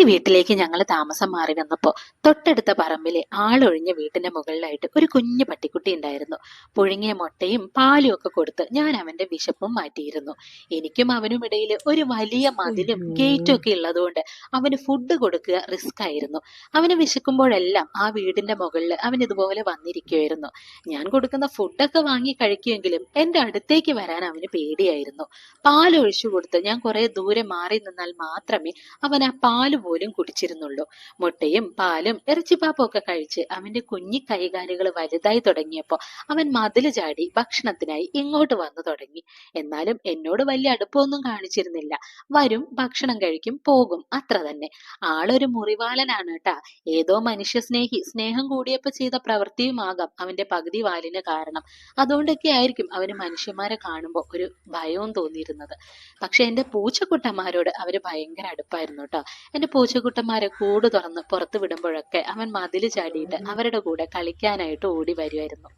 ഈ വീട്ടിലേക്ക് ഞങ്ങൾ താമസം മാറി വന്നപ്പോ തൊട്ടടുത്ത പറമ്പിലെ ആളൊഴിഞ്ഞ വീട്ടിന്റെ മുകളിലായിട്ട് ഒരു കുഞ്ഞു പട്ടിക്കുട്ടി ഉണ്ടായിരുന്നു. പുഴുങ്ങിയ മുട്ടയും പാലും ഒക്കെ കൊടുത്ത് ഞാൻ അവന്റെ വിശപ്പും മാറ്റിയിരുന്നു. എനിക്കും അവനും ഇടയിൽ ഒരു വലിയ മതിലും ഗേറ്റും ഒക്കെ ഉള്ളതുകൊണ്ട് അവന് ഫുഡ് കൊടുക്കുക റിസ്ക് ആയിരുന്നു. അവന് വിശക്കുമ്പോഴെല്ലാം ആ വീടിന്റെ മുകളിൽ അവൻ ഇതുപോലെ വന്നിരിക്കുമായിരുന്നു ഞാൻ കൊടുക്കുന്ന ഫുഡൊക്കെ വാങ്ങി കഴിക്കുമെങ്കിലും എന്റെ അടുത്തേക്ക് വരാൻ അവന് പേടിയായിരുന്നു. പാലൊഴിച്ചു കൊടുത്ത് ഞാൻ കുറെ ദൂരെ മാറി നിന്നാൽ മാത്രമേ അവൻ ആ പാൽ പോലും കുടിച്ചിരുന്നുള്ളൂ. മുട്ടയും പാലും ഇറച്ചിപ്പാപ്പും ഒക്കെ കഴിച്ച് അവന്റെ കുഞ്ഞി കൈകാലുകൾ വലുതായി തുടങ്ങിയപ്പോൾ അവൻ മതിൽ ചാടി ഭക്ഷണത്തിനായി ഇങ്ങോട്ട് വന്നു തുടങ്ങി. എന്നാലും എന്നോട് വലിയ അടുപ്പമൊന്നും കാണിച്ചിരുന്നില്ല. വരും ഭക്ഷണം കഴിക്കും പോകും അത്ര തന്നെ. ആളൊരു മുറിവാളനാണ് കേട്ടാ ഏതോ മനുഷ്യ സ്നേഹി സ്നേഹം കൂടിയപ്പോ ചെയ്ത പ്രവൃത്തിയുമാകാം അവന്റെ പകുതി വാലിന് കാരണം. അതുകൊണ്ടൊക്കെ ആയിരിക്കും അവന് മനുഷ്യന്മാരെ കാണുമ്പോൾ ഒരു ഭയവും തോന്നിയിരുന്നത്. പക്ഷെ എന്റെ പൂച്ചക്കുട്ടന്മാരോട് അവർ ഭയങ്കര അടുപ്പായിരുന്നു കേട്ടോ എന്റെ പൂച്ചക്കുട്ടന്മാരെ കൂട് തുറന്ന് പുറത്തു വിടുമ്പോഴൊക്കെ അവൻ മതിൽ ചാടിയിട്ട് അവരുടെ കൂടെ കളിക്കാനായിട്ട് ഓടി വരുമായിരുന്നു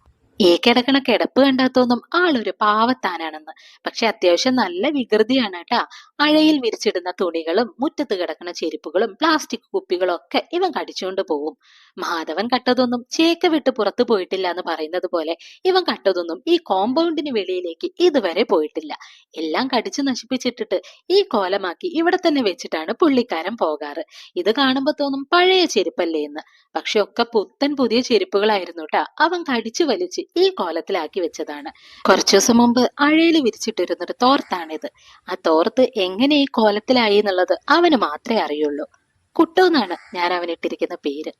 ഈ കിടക്കണ കിടപ്പ് കണ്ടാത്തോന്നും ആളൊരു പാവത്താനാണെന്ന്. പക്ഷെ അത്യാവശ്യം നല്ല വികൃതിയാണ് കേട്ടാ. അഴയിൽ വിരിച്ചിടുന്ന തുണികളും മുറ്റത്ത് കിടക്കുന്ന ചെരുപ്പുകളും പ്ലാസ്റ്റിക് കുപ്പികളും ഒക്കെ ഇവൻ കടിച്ചുകൊണ്ട് പോവും. മാധവൻ കട്ടതൊന്നും ചേക്ക വിട്ട് പുറത്തു പോയിട്ടില്ല എന്ന് പറയുന്നത് പോലെ ഇവൻ കട്ടതൊന്നും ഈ കോമ്പൗണ്ടിന് വെളിയിലേക്ക് ഇതുവരെ പോയിട്ടില്ല. എല്ലാം കടിച്ചു നശിപ്പിച്ചിട്ടിട്ട് ഈ കോലമാക്കി ഇവിടെ തന്നെ വെച്ചിട്ടാണ് പുള്ളിക്കാരൻ പോകാറ്. ഇത് കാണുമ്പോ തോന്നും പഴയ ചെരുപ്പല്ലേ എന്ന്. പക്ഷെ ഒക്കെ പുത്തൻ പുതിയ ചെരുപ്പുകളായിരുന്നു കേട്ടാ. അവൻ കടിച്ചു വലിച്ച് ഈ കോലത്തിലാക്കി വെച്ചതാണ്. കുറച്ചു ദിവസം മുമ്പ് അഴയിൽ വിരിച്ചിട്ടിരുന്നൊരു തോർത്താണിത്. ആ തോർത്ത് എങ്ങനെ ഈ കോലത്തിലായി എന്നുള്ളത് അവന് മാത്രമേ അറിയുള്ളൂ. കുട്ടോ എന്നാണ് ഞാൻ അവനിട്ടിരിക്കുന്ന പേര്.